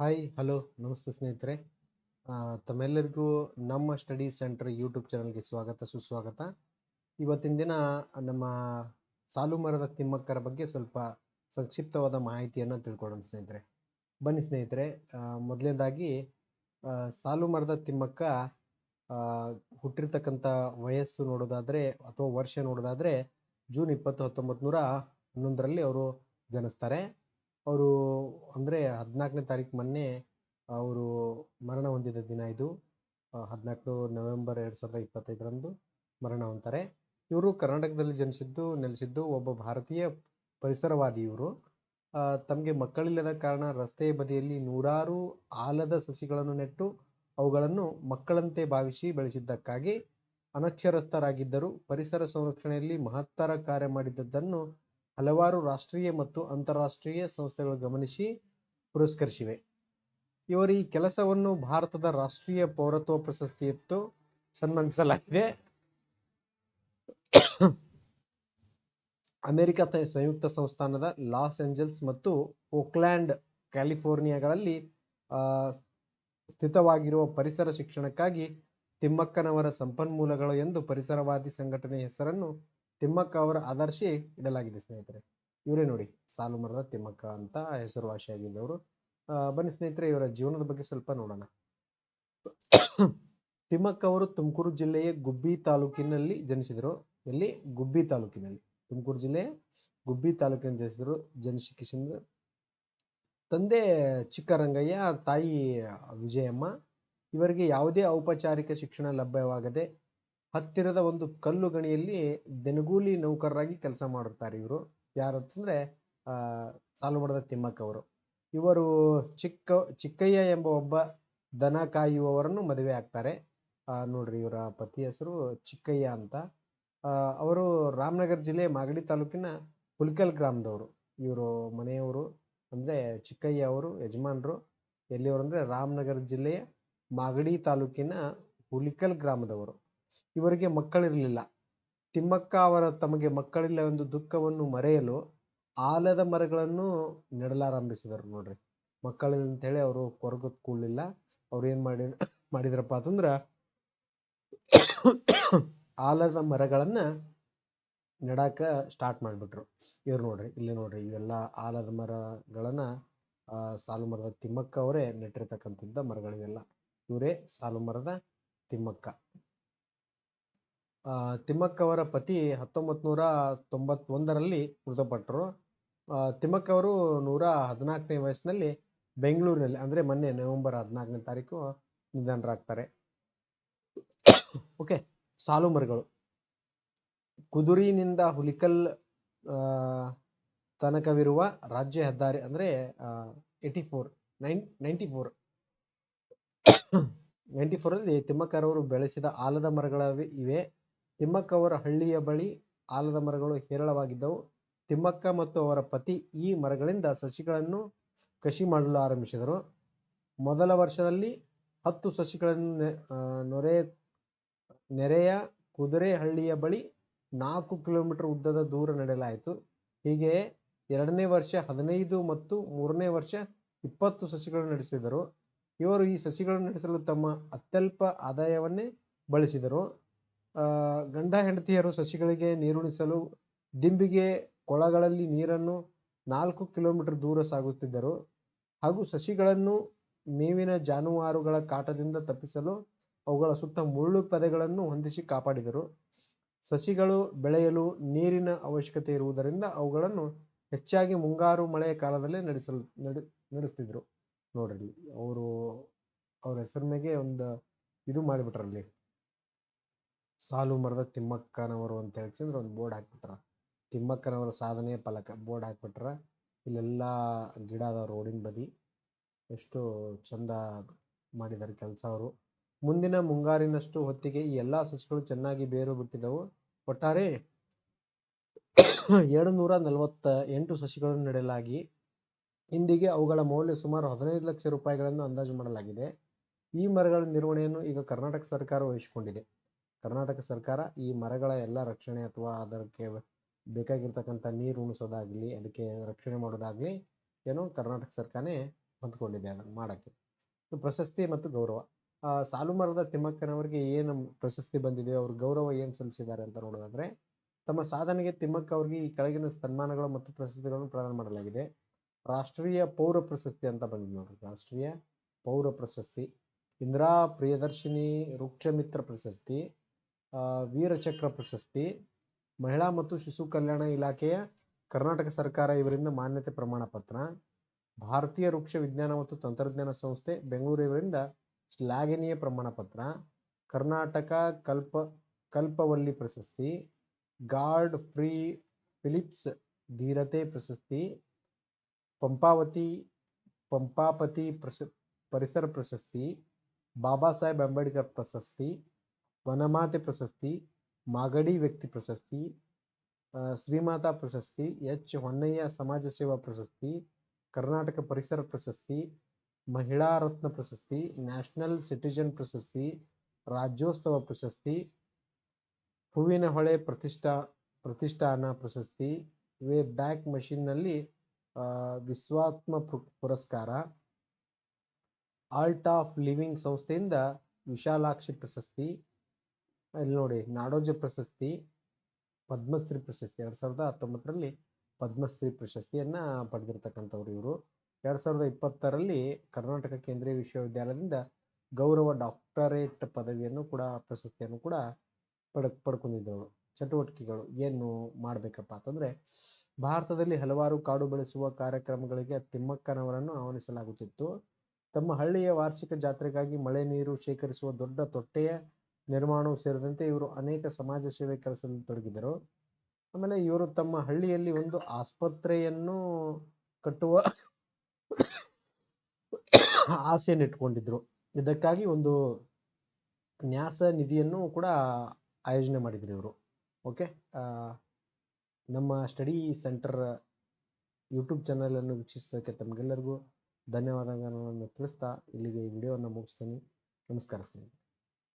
Hi, hello, ನಮಸ್ತೆ ಸ್ನೇಹಿತರೆ. ತಮ್ಮೆಲ್ಲರಿಗೂ ನಮ್ಮ ಸ್ಟಡಿ ಸೆಂಟರ್ ಯೂಟ್ಯೂಬ್ ಚಾನಲ್ಗೆ ಸ್ವಾಗತ, ಸುಸ್ವಾಗತ. ಇವತ್ತಿನ ದಿನ ನಮ್ಮ ಸಾಲು ಮರದ ತಿಮ್ಮಕ್ಕರ ಬಗ್ಗೆ ಸ್ವಲ್ಪ ಸಂಕ್ಷಿಪ್ತವಾದ ಮಾಹಿತಿಯನ್ನು ತಿಳ್ಕೊಳ್ಳೋಣ ಸ್ನೇಹಿತರೆ. ಬನ್ನಿ ಸ್ನೇಹಿತರೆ ಮೊದಲನೇದಾಗಿ ಸಾಲು ಮರದ ತಿಮ್ಮಕ್ಕ ಹುಟ್ಟಿರ್ತಕ್ಕಂಥ ವಯಸ್ಸು ನೋಡೋದಾದರೆ ಅಥವಾ ವರ್ಷ ನೋಡೋದಾದರೆ ಜೂನ್ ಇಪ್ಪತ್ತು ಹತ್ತೊಂಬತ್ತು ನೂರ ಹನ್ನೊಂದರಲ್ಲಿ ಅವರು ಜನಿಸ್ತಾರೆ. ಅವರು ಅಂದರೆ ಹದಿನಾಲ್ಕನೇ ತಾರೀಕು ಮೊನ್ನೆ, ಅವರು ಮರಣ ಹೊಂದಿದ ದಿನ ಇದು. ಹದಿನಾಲ್ಕು ನವೆಂಬರ್ ಎರಡು ಸಾವಿರದ ಇಪ್ಪತ್ತೈದರಂದು ಮರಣ ಹೊಂತಾರೆ ಇವರು ಕರ್ನಾಟಕದಲ್ಲಿ ಜನಿಸಿದ್ದು, ನೆಲೆಸಿದ್ದು ಒಬ್ಬ ಭಾರತೀಯ ಪರಿಸರವಾದಿ ಇವರು ತಮಗೆ ಮಕ್ಕಳಿಲ್ಲದ ಕಾರಣ ರಸ್ತೆಯ ಬದಿಯಲ್ಲಿ ನೂರಾರು ಆಲದ ಸಸಿಗಳನ್ನು ನೆಟ್ಟು, ಅವುಗಳನ್ನು ಮಕ್ಕಳಂತೆ ಭಾವಿಸಿ ಬೆಳೆಸಿದ್ದಕ್ಕಾಗಿ ಅನಕ್ಷರಸ್ಥರಾಗಿದ್ದರು. ಪರಿಸರ ಸಂರಕ್ಷಣೆಯಲ್ಲಿ ಮಹತ್ತರ ಕಾರ್ಯ ಮಾಡಿದ್ದನ್ನು ಹಲವಾರು ರಾಷ್ಟ್ರೀಯ ಮತ್ತು ಅಂತಾರಾಷ್ಟ್ರೀಯ ಸಂಸ್ಥೆಗಳು ಗಮನಿಸಿ ಪುರಸ್ಕರಿಸಿವೆ. ಇವರ ಈ ಕೆಲಸವನ್ನು ಭಾರತದ ರಾಷ್ಟ್ರೀಯ ಪೌರತ್ವ ಪ್ರಶಸ್ತಿಯತ್ತು ಸನ್ಮಾನಿಸಲಾಗಿದೆ. ಅಮೆರಿಕ ಸಂಯುಕ್ತ ಸಂಸ್ಥಾನದ ಲಾಸ್ ಏಂಜಲ್ಸ್ ಮತ್ತು ಓಕ್ಲ್ಯಾಂಡ್, ಕ್ಯಾಲಿಫೋರ್ನಿಯಾಗಳಲ್ಲಿ ಸ್ಥಿತವಾಗಿರುವ ಪರಿಸರ ಶಿಕ್ಷಣಕ್ಕಾಗಿ ತಿಮ್ಮಕ್ಕನವರ ಸಂಪನ್ಮೂಲಗಳು ಎಂದು ಪರಿಸರವಾದಿ ಸಂಘಟನೆಯ ಹೆಸರನ್ನು ತಿಮ್ಮಕ್ಕ ಅವರ ಆದರ್ಶಿ ಇಡಲಾಗಿದೆ ಸ್ನೇಹಿತರೆ. ಇವರೇ ನೋಡಿ, ಸಾಲು ಮರದ ತಿಮ್ಮಕ್ಕ ಅಂತ ಹೆಸರುವಾಸಿಯಾಗಿದ್ದವರು ಬನ್ನಿ ಸ್ನೇಹಿತರೆ, ಇವರ ಜೀವನದ ಬಗ್ಗೆ ಸ್ವಲ್ಪ ನೋಡೋಣ. ತಿಮ್ಮಕ್ಕ ಅವರು ತುಮಕೂರು ಜಿಲ್ಲೆಯ ಗುಬ್ಬಿ ತಾಲೂಕಿನಲ್ಲಿ ಜನಿಸಿದರು. ಎಲ್ಲಿ? ಗುಬ್ಬಿ ತಾಲೂಕಿನಲ್ಲಿ. ತುಮಕೂರು ಜಿಲ್ಲೆ ಗುಬ್ಬಿ ತಾಲೂಕಿನಲ್ಲಿ ಜನಿಸಿದರು. ಜನಿಸಿ ತಂದೆ ಚಿಕ್ಕರಂಗಯ್ಯ, ತಾಯಿ ವಿಜಯಮ್ಮ. ಇವರಿಗೆ ಯಾವುದೇ ಔಪಚಾರಿಕ ಶಿಕ್ಷಣ ಲಭ್ಯವಾಗದೆ ಹತ್ತಿರದ ಒಂದು ಕಲ್ಲು ಗಣಿಯಲ್ಲಿ ದೆನಗೂಲಿ ನೌಕರರಾಗಿ ಕೆಲಸ ಮಾಡುತ್ತಾರೆ ಇವರು. ಯಾರು ಅಂತಂದ್ರೆ ಆ ತಿಮ್ಮಕ್ಕ ಅವರು. ಇವರು ಚಿಕ್ಕ ಚಿಕ್ಕಯ್ಯ ಎಂಬ ಒಬ್ಬ ದನ ಕಾಯುವವರನ್ನು ಮದುವೆ ಆಗ್ತಾರೆ. ಆ, ನೋಡ್ರಿ ಇವರ ಪತಿ ಹೆಸರು ಚಿಕ್ಕಯ್ಯ ಅಂತ. ಅವರು ರಾಮನಗರ ಜಿಲ್ಲೆ ಮಾಗಡಿ ತಾಲೂಕಿನ ಹುಲ್ಕಲ್ ಗ್ರಾಮದವರು. ಇವರು ಮನೆಯವರು ಅಂದ್ರೆ ಚಿಕ್ಕಯ್ಯ ಅವರು ಯಜಮಾನರು. ಎಲ್ಲಿಯವರು ಅಂದ್ರೆ ರಾಮನಗರ ಜಿಲ್ಲೆಯ ಮಾಗಡಿ ತಾಲೂಕಿನ ಹುಲಿಕಲ್ ಗ್ರಾಮದವರು. ಇವರಿಗೆ ಮಕ್ಕಳಿರಲಿಲ್ಲ. ತಿಮ್ಮಕ್ಕ ಅವರ ತಮಗೆ ಮಕ್ಕಳಿಲ್ಲ ಎಂದು ದುಃಖವನ್ನು ಮರೆಯಲು ಆಲದ ಮರಗಳನ್ನು ನೆಡಲಾರಂಭಿಸಿದರು ನೋಡ್ರಿ. ಮಕ್ಕಳಿಲ್ಲ ಅಂತೇಳಿ ಅವರು ಕೊರಗತ್ ಕೂಡಲಿಲ್ಲ. ಅವ್ರು ಏನ್ ಮಾಡಿ, ಮಾಡಿದ್ರಪ್ಪ ಅಂತಂದ್ರ ಆಲದ ಮರಗಳನ್ನ ನೆಡಾಕ ಸ್ಟಾರ್ಟ್ ಮಾಡಿಬಿಟ್ರು. ಇವ್ರು ನೋಡ್ರಿ, ಇಲ್ಲಿ ನೋಡ್ರಿ ಇವೆಲ್ಲ ಆಲದ ಮರಗಳನ್ನ ಸಾಲು ಮರದ ತಿಮ್ಮಕ್ಕ ಅವರೇ ನೆಟ್ಟಿರ್ತಕ್ಕಂಥದ್ದ ಮರಗಳಿವೆಲ್ಲ. ಇವರೇ ಸಾಲು ಮರದ ತಿಮ್ಮಕ್ಕ. ತಿಮ್ಮಕ್ಕ ಅವರ ಪತಿ ಹತ್ತೊಂಬತ್ತು ನೂರ ತೊಂಬತ್ತೊಂದರಲ್ಲಿ ಮೃತಪಟ್ಟರು. ತಿಮ್ಮಕ್ಕವರು ತಿಮ್ಮಕ್ಕ ಅವರು ನೂರ ಹದಿನಾಲ್ಕನೇ ವಯಸ್ಸಿನಲ್ಲಿ ಬೆಂಗಳೂರಿನಲ್ಲಿ, ಅಂದರೆ ಮೊನ್ನೆ ನವೆಂಬರ್ ಹದಿನಾಲ್ಕನೇ ತಾರೀಕು ನಿಧನರಾಗ್ತಾರೆ. ಓಕೆ ಸಾಲು ಮರಗಳು ಕುದುರಿನಿಂದ ಹುಲಿಕಲ್ ತನಕವಿರುವ ರಾಜ್ಯ ಹೆದ್ದಾರಿ ಅಂದರೆ eighty four, nine, ninety four. Ninety ಫೋರಲ್ಲಿ ತಿಮ್ಮಕ್ಕರವರು ಬೆಳೆಸಿದ ಆಲದ ಮರಗಳ ಇವೆ. ತಿಮ್ಮಕ್ಕ ಅವರ ಹಳ್ಳಿಯ ಬಳಿ ಆಲದ ಮರಗಳು ಹೇರಳವಾಗಿದ್ದವು. ತಿಮ್ಮಕ್ಕ ಮತ್ತು ಅವರ ಪತಿ ಈ ಮರಗಳಿಂದ ಸಸಿಗಳನ್ನು ಕಸಿ ಮಾಡಲು ಆರಂಭಿಸಿದರು. ಮೊದಲ ವರ್ಷದಲ್ಲಿ ಹತ್ತು ಸಸಿಗಳನ್ನು ನೊರೆ, ನೆರೆಯ ಕುದುರೆಹಳ್ಳಿಯ ಬಳಿ ನಾಲ್ಕು ಕಿಲೋಮೀಟರ್ ಉದ್ದದ ದೂರ ನಡೆಯಲಾಯಿತು ಹೀಗೆ ಎರಡನೇ ವರ್ಷ ಹದಿನೈದು ಮತ್ತು ಮೂರನೇ ವರ್ಷ ಇಪ್ಪತ್ತು ಸಸಿಗಳನ್ನು ನಡೆಸಿದರು. ಇವರು ಈ ಸಸಿಗಳನ್ನು ನಡೆಸಲು ತಮ್ಮ ಅತ್ಯಲ್ಪ ಆದಾಯವನ್ನೇ ಬಳಸಿದರು. ಗಂಡ ಹೆಂಡತಿಯರು ಸಸಿಗಳಿಗೆ ನೀರುಣಿಸಲು ದಿಂಬಿಗೆ ಕೊಳಗಳಲ್ಲಿ ನೀರನ್ನು ನಾಲ್ಕು ಕಿಲೋಮೀಟರ್ ದೂರ ಸಾಗುತ್ತಿದ್ದರು. ಹಾಗೂ ಸಸಿಗಳನ್ನು ಮೇವಿನ ಜಾನುವಾರುಗಳ ಕಾಟದಿಂದ ತಪ್ಪಿಸಲು ಅವುಗಳ ಸುತ್ತ ಮುಳ್ಳು ಪೊದೆಗಳನ್ನು ಹೊಂದಿಸಿ ಕಾಪಾಡಿದರು. ಸಸಿಗಳು ಬೆಳೆಯಲು ನೀರಿನ ಅವಶ್ಯಕತೆ ಇರುವುದರಿಂದ ಅವುಗಳನ್ನು ಹೆಚ್ಚಾಗಿ ಮುಂಗಾರು ಮಳೆಯ ಕಾಲದಲ್ಲಿ ನಡೆಸಲು, ನಡೆ, ನಡೆಸ್ತಿದ್ರು. ನೋಡ್ರಿ, ಅವರು, ಅವ್ರ ಹೆಸರಿನಾಗೆ ಒಂದು ಇದು ಮಾಡಿಬಿಟ್ರಲ್ಲಿ. ಸಾಲು ಮರದ ತಿಮ್ಮಕ್ಕನವರು ಅಂತ ಹೇಳ್ಕೊಂಡ್ರೆ ಒಂದು ಬೋರ್ಡ್ ಹಾಕ್ಬಿಟ್ರ. ತಿಮ್ಮಕ್ಕನವರ ಸಾಧನೆ ಫಲಕ ಬೋರ್ಡ್ ಹಾಕ್ಬಿಟ್ರ. ಇಲ್ಲೆಲ್ಲ ಗಿಡ ಅದಾವ ರೋಡಿನ ಬದಿ. ಎಷ್ಟು ಚಂದ ಮಾಡಿದ್ದಾರೆ ಕೆಲಸ ಅವರು. ಮುಂದಿನ ಮುಂಗಾರಿನಷ್ಟು ಹೊತ್ತಿಗೆ ಈ ಎಲ್ಲಾ ಸಸಿಗಳು ಚೆನ್ನಾಗಿ ಬೇರು ಬಿಟ್ಟಿದ್ದವು ಒಟ್ಟಾರೆ ಎರಡು ನೂರ ನಲವತ್ತ ಎಂಟು ಸಸಿಗಳನ್ನು ನೆಡಲಾಗಿ ಇಂದಿಗೆ ಅವುಗಳ ಮೌಲ್ಯ ಸುಮಾರು ಹದಿನೈದು ಲಕ್ಷ ರೂಪಾಯಿಗಳನ್ನು ಅಂದಾಜು ಮಾಡಲಾಗಿದೆ. ಈ ಮರಗಳ ನಿರ್ವಹಣೆಯನ್ನು ಈಗ ಕರ್ನಾಟಕ ಸರ್ಕಾರ ವಹಿಸಿಕೊಂಡಿದೆ. ಕರ್ನಾಟಕ ಸರ್ಕಾರ ಈ ಮರಗಳ ಎಲ್ಲ ರಕ್ಷಣೆ ಅಥವಾ ಅದಕ್ಕೆ ಬೇಕಾಗಿರ್ತಕ್ಕಂಥ ನೀರು ಉಣಿಸೋದಾಗಲಿ, ಅದಕ್ಕೆ ರಕ್ಷಣೆ ಮಾಡೋದಾಗ್ಲಿ ಏನೋ ಕರ್ನಾಟಕ ಸರ್ಕಾರನೇ ಹೊಂದ್ಕೊಂಡಿದೆ ಅದನ್ನು ಮಾಡೋಕ್ಕೆ. ಪ್ರಶಸ್ತಿ ಮತ್ತು ಗೌರವ. ಸಾಲು ಮರದ ತಿಮ್ಮಕ್ಕನವರಿಗೆ ಏನು ಪ್ರಶಸ್ತಿ ಬಂದಿದೆ ಅವ್ರ ಗೌರವ ಏನು ಸಲ್ಲಿಸಿದ್ದಾರೆ ಅಂತ ನೋಡೋದಾದ್ರೆ, ತಮ್ಮ ಸಾಧನೆಗೆ ತಿಮ್ಮಕ್ಕ ಅವ್ರಿಗೆ ಈ ಕೆಳಗಿನ ಸನ್ಮಾನಗಳು ಮತ್ತು ಪ್ರಶಸ್ತಿಗಳನ್ನು ಪ್ರದಾನ ಮಾಡಲಾಗಿದೆ. ರಾಷ್ಟ್ರೀಯ ಪೌರ ಪ್ರಶಸ್ತಿ ಅಂತ ಬಂದಿದೆ ನೋಡ್ರಿ. ರಾಷ್ಟ್ರೀಯ ಪೌರ ಪ್ರಶಸ್ತಿ, ಇಂದಿರಾ ಪ್ರಿಯದರ್ಶಿನಿ ವೃಕ್ಷಮಿತ್ರ ಪ್ರಶಸ್ತಿ ವೀರಚಕ್ರ ಪ್ರಶಸ್ತಿ, ಮಹಿಳಾ ಮತ್ತು ಶಿಶು ಕಲ್ಯಾಣ ಇಲಾಖೆಯ ಕರ್ನಾಟಕ ಸರ್ಕಾರ ಇವರಿಂದ ಮಾನ್ಯತೆ ಪ್ರಮಾಣ ಪತ್ರ, ಭಾರತೀಯ ವೃಕ್ಷ ವಿಜ್ಞಾನ ಮತ್ತು ತಂತ್ರಜ್ಞಾನ ಸಂಸ್ಥೆ ಬೆಂಗಳೂರು ಇವರಿಂದ ಶ್ಲಾಘನೀಯ ಪ್ರಮಾಣ ಪತ್ರ, ಕರ್ನಾಟಕ ಕಲ್ಪ, ಕಲ್ಪವಲ್ಲಿ ಪ್ರಶಸ್ತಿ, ಗಾರ್ಡ್ ಫ್ರೀ ಫಿಲಿಪ್ಸ್ ಧೀರತೆ ಪ್ರಶಸ್ತಿ, ಪಂಪಾವತಿ, ಪಂಪಾಪತಿ ಪ್ರಶ ಪರಿಸರ ಪ್ರಶಸ್ತಿ, ಬಾಬಾ ಸಾಹೇಬ್ ಅಂಬೇಡ್ಕರ್ ಪ್ರಶಸ್ತಿ ವನಮಾತೆ ಪ್ರಶಸ್ತಿ, ಮಾಗಡಿ ವ್ಯಕ್ತಿ ಪ್ರಶಸ್ತಿ ಶ್ರೀಮಾತಾ ಪ್ರಶಸ್ತಿ, ಎಚ್. ಹೊನ್ನಯ್ಯ ಸಮಾಜ ಸೇವಾ ಪ್ರಶಸ್ತಿ, ಕರ್ನಾಟಕ ಪರಿಸರ ಪ್ರಶಸ್ತಿ, ಮಹಿಳಾ ರತ್ನ ಪ್ರಶಸ್ತಿ, ನ್ಯಾಷನಲ್ ಸಿಟಿಜನ್ ಪ್ರಶಸ್ತಿ, ರಾಜ್ಯೋತ್ಸವ ಪ್ರಶಸ್ತಿ ಹೂವಿನ ಹೊಳೆ ಪ್ರತಿಷ್ಠಾ, ಪ್ರತಿಷ್ಠಾನ ಪ್ರಶಸ್ತಿ ವೇ ಬ್ಯಾಕ್ ಮಷಿನ್ನಲ್ಲಿ ವಿಶ್ವಾತ್ಮ ಪುರ್- ಪುರಸ್ಕಾರ, ಆರ್ಟ್ ಆಫ್ ಲಿವಿಂಗ್ ಸಂಸ್ಥೆಯಿಂದ ವಿಶಾಲಾಕ್ಷಿ ಪ್ರಶಸ್ತಿ ಇಲ್ಲಿ ನೋಡಿ, ನಾಡೋಜ ಪ್ರಶಸ್ತಿ, ಪದ್ಮಶ್ರೀ ಪ್ರಶಸ್ತಿ. ಎರಡು ಸಾವಿರದ ಹತ್ತೊಂಬತ್ತರಲ್ಲಿ ಪದ್ಮಶ್ರೀ ಪ್ರಶಸ್ತಿಯನ್ನ ಪಡೆದಿರ್ತಕ್ಕಂಥವ್ರು ಇವರು. ಎರಡು ಸಾವಿರದ ಇಪ್ಪತ್ತರಲ್ಲಿ ಕರ್ನಾಟಕ ಕೇಂದ್ರೀಯ ವಿಶ್ವವಿದ್ಯಾಲಯದಿಂದ ಗೌರವ ಡಾಕ್ಟರೇಟ್ ಪದವಿಯನ್ನು ಕೂಡ, ಪ್ರಶಸ್ತಿಯನ್ನು ಕೂಡ ಪಡ್, ಪಡ್ಕೊಂಡಿದ್ದವರು. ಚಟುವಟಿಕೆಗಳು ಏನು ಮಾಡಬೇಕಪ್ಪ ಅಂತಂದ್ರೆ, ಭಾರತದಲ್ಲಿ ಹಲವಾರು ಕಾಡು ಬೆಳೆಸುವ ಕಾರ್ಯಕ್ರಮಗಳಿಗೆ ತಿಮ್ಮಕ್ಕನವರನ್ನು ಆಹ್ವಾನಿಸಲಾಗುತ್ತಿತ್ತು. ತಮ್ಮ ಹಳ್ಳಿಯ ವಾರ್ಷಿಕ ಜಾತ್ರೆಗಾಗಿ ಮಳೆ ನೀರು ಶೇಖರಿಸುವ ದೊಡ್ಡ ತೊಟ್ಟೆಯ ನಿರ್ಮಾಣವು ಸೇರಿದಂತೆ ಇವರು ಅನೇಕ ಸಮಾಜ ಸೇವೆ ಕೆಲಸದಲ್ಲಿ ತೊಡಗಿದರು ಆಮೇಲೆ ಇವರು ತಮ್ಮ ಹಳ್ಳಿಯಲ್ಲಿ ಒಂದು ಆಸ್ಪತ್ರೆಯನ್ನು ಕಟ್ಟುವ ಆಸೆಯನ್ನು ಇಟ್ಕೊಂಡಿದ್ರು. ಇದಕ್ಕಾಗಿ ಒಂದು ನ್ಯಾಸ ನಿಧಿಯನ್ನು ಕೂಡ ಆಯೋಜನೆ ಮಾಡಿದ್ರು ಇವರು. ಓಕೆ? ನಮ್ಮ ಸ್ಟಡಿ ಸೆಂಟರ್ ಯೂಟ್ಯೂಬ್ ಚಾನಲನ್ನು ವೀಕ್ಷಿಸೋದಕ್ಕೆ ತಮಗೆಲ್ಲರಿಗೂ ಧನ್ಯವಾದಗಳನ್ನು ತಿಳಿಸ್ತಾ ಇಲ್ಲಿಗೆ ಈ ವಿಡಿಯೋವನ್ನು ಮುಗಿಸ್ತೀನಿ. ನಮಸ್ಕಾರ ಸ್ನೇಹಿತರೆ.